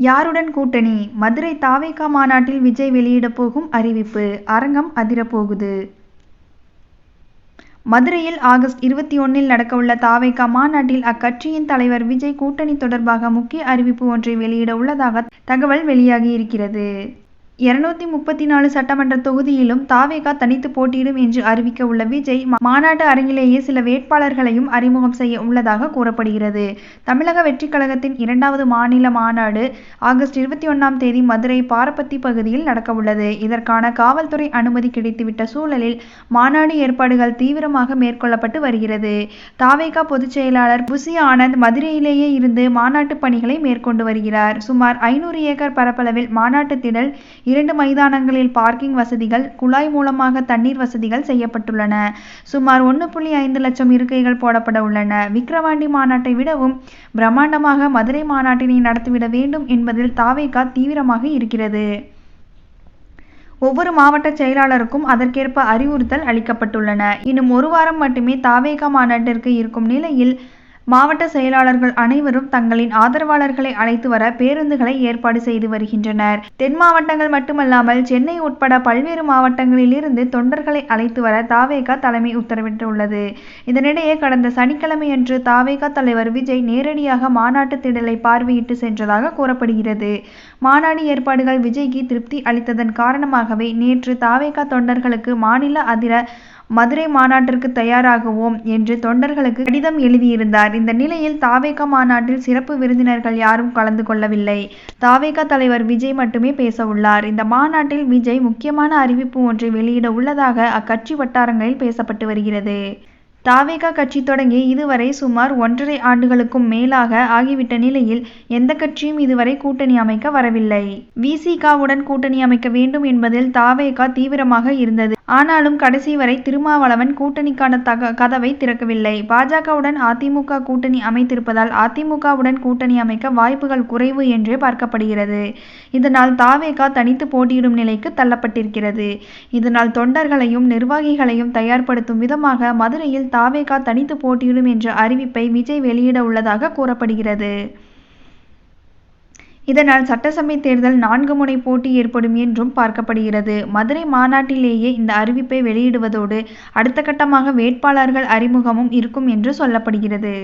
யாருடன் கூட்டணி? மதுரை தாவேகா மாநாட்டில் விஜய் வெளியிடப் போகும் அறிவிப்பு. அரங்கம் அதிரப்போகுது. மதுரையில் ஆகஸ்ட் இருபத்தி ஒன்னில் நடக்கவுள்ள தாவேகா மாநாட்டில் அக்கட்சியின் தலைவர் விஜய் கூட்டணி தொடர்பாக முக்கிய அறிவிப்பு ஒன்றை வெளியிட உள்ளதாக தகவல் வெளியாகியிருக்கிறது. இருநூத்தி முப்பத்தி நாலு சட்டமன்ற தொகுதியிலும் தாவேகா தனித்து போட்டியிடும் என்று அறிவிக்க உள்ள விஜய் மாநாட்டு அரங்கிலேயே சில வேட்பாளர்களையும் அறிமுகம் செய்ய உள்ளதாக கூறப்படுகிறது. தமிழக வெற்றிக் கழகத்தின் இரண்டாவது மாநில மாநாடு ஆகஸ்ட் இருபத்தி ஒன்னாம் தேதி மதுரை பாரபத்தி பகுதியில் நடக்கவுள்ளது. இதற்கான காவல்துறை அனுமதி கிடைத்துவிட்ட சூழலில் மாநாடு ஏற்பாடுகள் தீவிரமாக மேற்கொள்ளப்பட்டு வருகிறது. தாவேகா பொதுச் செயலாளர் புசி ஆனந்த் மதுரையிலேயே இருந்து மாநாட்டு பணிகளை மேற்கொண்டு வருகிறார். சுமார் ஐநூறு ஏக்கர் பரப்பளவில் மாநாட்டு திடல் இரண்டு மைதானங்களில் பார்க்கிங் வசதிகள் குழாய் மூலமாக தண்ணீர் வசதிகள் செய்யப்பட்டுள்ளன. சுமார் ஒன்று புள்ளி ஐந்து லட்சம் இருக்கைகள் போடப்பட உள்ளன. விக்கிரவாண்டி மாநாட்டை விடவும் பிரம்மாண்டமாக மதுரை மாநாட்டினை நடத்திவிட வேண்டும் என்பதில் தாவேகா தீவிரமாக இருக்கிறது. ஒவ்வொரு மாவட்ட செயலாளருக்கும் அதற்கேற்ப அறிவுறுத்தல் அளிக்கப்பட்டுள்ளன. இன்னும் ஒரு வாரம் மட்டுமே தாவேகா மாநாட்டிற்கு இருக்கும் நிலையில் மாவட்ட செயலாளர்கள் அனைவரும் தங்களின் ஆதரவாளர்களை அழைத்து வர பேருந்துகளை ஏற்பாடு செய்து வருகின்றனர். தென் மாவட்டங்கள் மட்டுமல்லாமல் சென்னை உட்பட பல்வேறு மாவட்டங்களில் இருந்து தொண்டர்களை அழைத்து வர தாவேகா தலைமை உத்தரவிட்டுள்ளது. இதனிடையே கடந்த சனிக்கிழமையன்று தாவேகா தலைவர் விஜய் நேரடியாக மாநாட்டு திடலை பார்வையிட்டு சென்றதாக கூறப்படுகிறது. மாநாடு ஏற்பாடுகள் விஜய்க்கு திருப்தி அளித்ததன் காரணமாகவே நேற்று தாவேகா தொண்டர்களுக்கு மாநில அதிர மதுரை மாநாட்டிற்கு தயாராகுவோம் என்று தொண்டர்களுக்கு கடிதம் எழுதியிருந்தார். இந்த நிலையில் தாவேகா மாநாட்டில் சிறப்பு விருந்தினர்கள் யாரும் கலந்து கொள்ளவில்லை. தாவேகா தலைவர் விஜய் மட்டுமே பேசவுள்ளார். இந்த மாநாட்டில் விஜய் முக்கியமான அறிவிப்பு ஒன்றை வெளியிட உள்ளதாக அக்கட்சி வட்டாரங்களில் பேசப்பட்டு வருகிறது. தாவேகா கட்சி தொடங்கி இதுவரை சுமார் ஒன்றரை ஆண்டுகளுக்கும் மேலாக ஆகிவிட்ட நிலையில் எந்த கட்சியும் இதுவரை கூட்டணி அமைக்க வரவில்லை. விசிகாவுடன் கூட்டணி அமைக்க வேண்டும் என்பதில் தாவேகா தீவிரமாக இருந்தது. ஆனாலும் கடைசி வரை திருமாவளவன் கூட்டணிக்கான தக கதவை திறக்கவில்லை. பாஜகவுடன் அதிமுக கூட்டணி அமைத்திருப்பதால் அதிமுகவுடன் கூட்டணி அமைக்க வாய்ப்புகள் குறைவு என்றே பார்க்கப்படுகிறது. இதனால் தாவேகா தனித்து போட்டியிடும் நிலைக்கு தள்ளப்பட்டிருக்கிறது. இதனால் தொண்டர்களையும் நிர்வாகிகளையும் தயார்படுத்தும் விதமாக மதுரையில் தாவேகா தனித்து போட்டியிடும் என்ற அறிவிப்பை விஜய் வெளியிட உள்ளதாக கூறப்படுகிறது. இதனால் சட்டசபை தேர்தல் நான்கு முனை போட்டி ஏற்படும் என்றும் பார்க்கப்படுகிறது. மதுரை மாநாட்டிலேயே இந்த அறிவிப்பை வெளியிடுவதோடு அடுத்த கட்டமாக வேட்பாளர்கள் அறிமுகமும் இருக்கும் என்று சொல்லப்படுகிறது.